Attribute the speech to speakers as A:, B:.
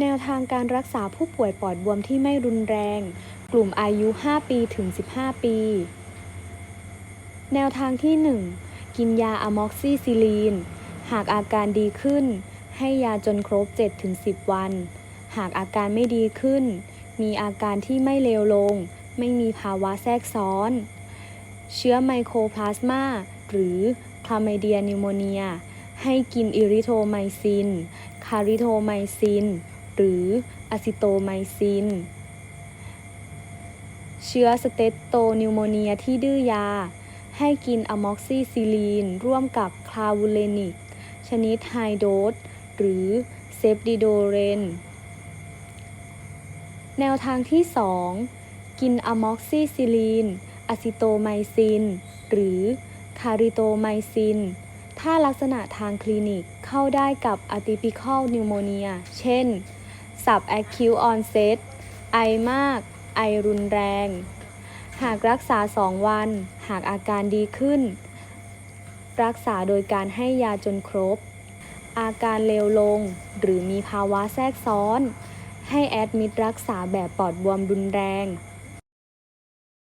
A: แนวทางการรักษาผู้ป่วยปอดบวมที่ไม่รุนแรง กลุ่มอายุ 5 ปีถึง 15 ปี แนวทางที่ 1 กินยาอะม็อกซิซิลีน หากอาการดีขึ้น ให้ยาจนครบ 7-10 วัน หากอาการไม่ดีขึ้น มีอาการที่ไม่เลวลง ไม่มีภาวะแทรกซ้อน เชื้อไมโครพลาสมา หรือคลาไมเดียนิวโมเนียให้กินอิริโทไมซิน คาริโทไมซิน หรืออะซิโตไมซิน เชื้อสเตตโตนิวโมเนียที่ดื้อยา ให้กินอะม็อกซิซิลีน ร่วมกับคลาวูเลนิก ชนิดไฮโดสหรือเซฟดิโดเรน แนวทางที่ 2 กินอะม็อกซิซิลีนอะซิโตไมซิน หรือคาริโตไมซิน ถ้าลักษณะทางคลินิกเข้าได้กับ atypical pneumonia เช่น subacute onset ไอมาก ไอรุนแรง หากรักษา 2 วัน หากอาการดีขึ้น รักษาโดยการให้ยาจนครบ อาการเลวลง หรือมีภาวะแทรกซ้อน ให้แอดมิดรักษาแบบปอดบวมรุนแรง